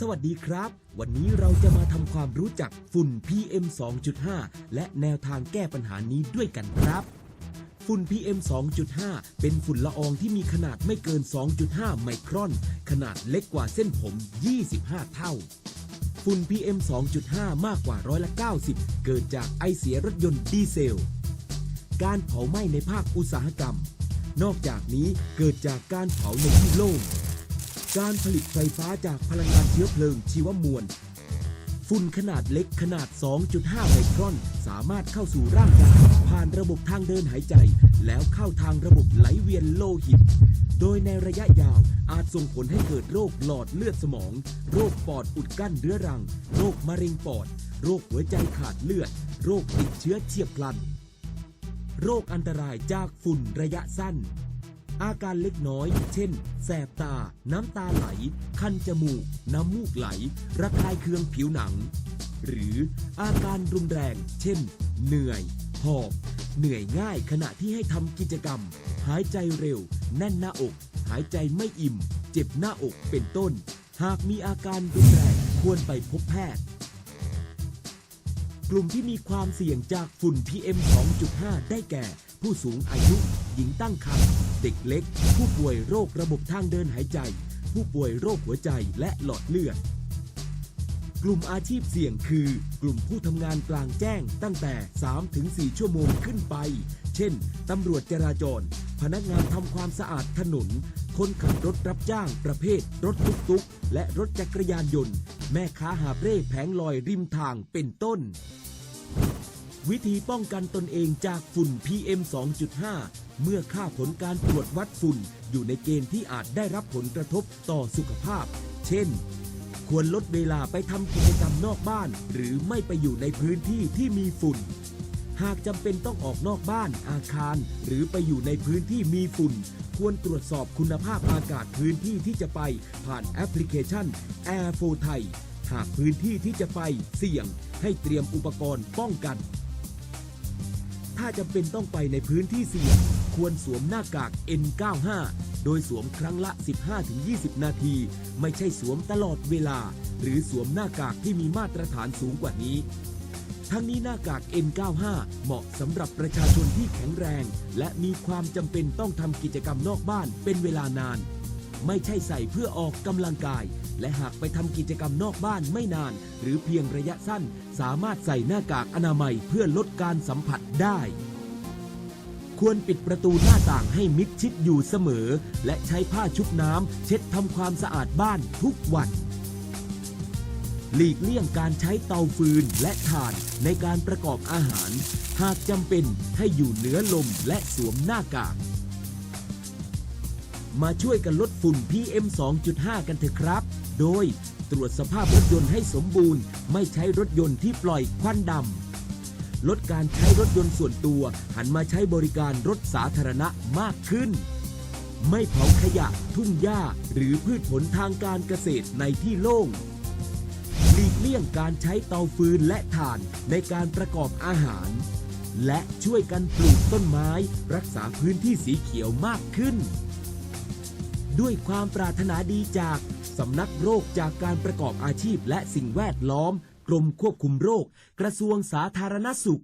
สวัสดีครับ วันนี้เราจะมาทำความรู้จักฝุ่น PM 2.5 และแนวทางแก้ปัญหานี้ด้วยกันครับ ฝุ่น PM 2.5 เป็นฝุ่นละอองที่มีขนาดไม่เกิน 2.5 ไมครอน ขนาดเล็กกว่าเส้นผม 25 เท่า ฝุ่น PM 2.5 มากกว่าร้อยละ 90 เกิดจากไอเสียรถยนต์ดีเซล การเผาไหม้ในภาคอุตสาหกรรม นอกจากนี้เกิดจากการเผาในที่โล่ง การผลิตไฟฟ้าจากพลังงานเชื้อเพลิงชีวมวล ฝุ่นขนาดเล็กขนาด 2.5 ไมครอน สามารถเข้าสู่ร่างกาย ผ่านระบบทางเดินหายใจ แล้วเข้าทางระบบไหลเวียนโลหิต โดยในระยะยาวอาจส่งผลให้เกิดโรคหลอดเลือดสมอง โรคปอดอุดกั้นเรื้อรัง โรคมะเร็งปอด โรคหัวใจขาดเลือด โรคติดเชื้อเฉียบพลัน โรคอันตรายจากฝุ่นระยะสั้น อาการเล็กน้อย เช่น แสบตา น้ำตาไหล คันจมูก น้ำมูกไหล ระคายเคืองผิวหนัง หรืออาการรุนแรง เช่น เหนื่อย หอบ เหนื่อยง่ายขณะที่ให้ทำกิจกรรม หายใจเร็ว แน่นหน้าอก หายใจไม่อิ่ม เจ็บหน้าอกเป็นต้น หากมีอาการรุนแรงควรไปพบแพทย์กลุ่มที่มีความเสี่ยงจากฝุ่น PM 2.5 ได้แก่ ผู้สูงอายุ หญิงตั้งครรภ์ เด็กเล็ก ผู้ป่วยโรคระบบทางเดินหายใจ ผู้ป่วยโรคหัวใจและหลอดเลือด กลุ่มอาชีพเสี่ยงคือ กลุ่มผู้ทำงานกลางแจ้งตั้งแต่ 3-4 ชั่วโมงขึ้นไป เช่น ตำรวจจราจร พนักงานทำความสะอาดถนน คนขับรถรับจ้างประเภท รถตุกๆและรถจักรยานยนต์ แม่ค้าหาเร่แผงลอยริมทางเป็นต้นวิธีป้องกันตนเองจากฝุ่น PM 2.5 เมื่อค่าผลการตรวจวัดฝุ่นอยู่ในเกณฑ์ที่อาจได้รับผลกระทบต่อสุขภาพ เช่น ควรลดเวลาไปทำกิจกรรมนอกบ้าน หรือไม่ไปอยู่ในพื้นที่ที่มีฝุ่น หากจำเป็นต้องออกนอกบ้านอาคาร หรือไปอยู่ในพื้นที่มีฝุ่น ควรตรวจสอบคุณภาพอากาศพื้นที่ที่จะไปผ่านแอปพลิเคชัน Air f o ไทยหากพื้นที่ที่จะไปเสี่ยงให้เตรียมอุปกรณ์ป้องกัน ถ้าจำเป็นต้องไปในพื้นที่เสี่ยง ควรสวมหน้ากาก N95 โดยสวมครั้งละ 15-20 นาที ไม่ใช่สวมตลอดเวลา หรือสวมหน้ากากที่มีมาตรฐานสูงกว่านี้ ทั้งนี้หน้ากาก N95 เหมาะสำหรับประชาชนที่แข็งแรง และมีความจำเป็นต้องทำกิจกรรมนอกบ้านเป็นเวลานาน ไม่ใช่ใส่เพื่อออกกำลังกาย และหากไปทำกิจกรรมนอกบ้านไม่นาน หรือเพียงระยะสั้น สามารถใส่หน้ากากอนามัยเพื่อลดการสัมผัสได้ ควรปิดประตูหน้าต่างให้มิดชิดอยู่เสมอ และใช้ผ้าชุบน้ำเช็ดทำความสะอาดบ้านทุกวัน หลีกเลี่ยงการใช้เตาฟืนและถ่านในการประกอบอาหาร หากจำเป็นให้อยู่เหนือลมและสวมหน้ากากมาช่วยกันลดฝุ่น PM 2.5 กันเถอะครับ โดยตรวจสภาพรถยนต์ให้สมบูรณ์ ไม่ใช้รถยนต์ที่ปล่อยควันดำ ลดการใช้รถยนต์ส่วนตัว หันมาใช้บริการรถสาธารณะมากขึ้น ไม่เผาขยะทุ่งหญ้าหรือพืชผลทางการเกษตรในที่โล่งหลีกเลี่ยงการใช้เตาฟืนและถ่านในการประกอบอาหาร และช่วยกันปลูกต้นไม้รักษาพื้นที่สีเขียวมากขึ้น ด้วยความปรารถนาดีจากสำนักโรคจากการประกอบอาชีพและสิ่งแวดล้อม กรมควบคุมโรค กระทรวงสาธารณสุข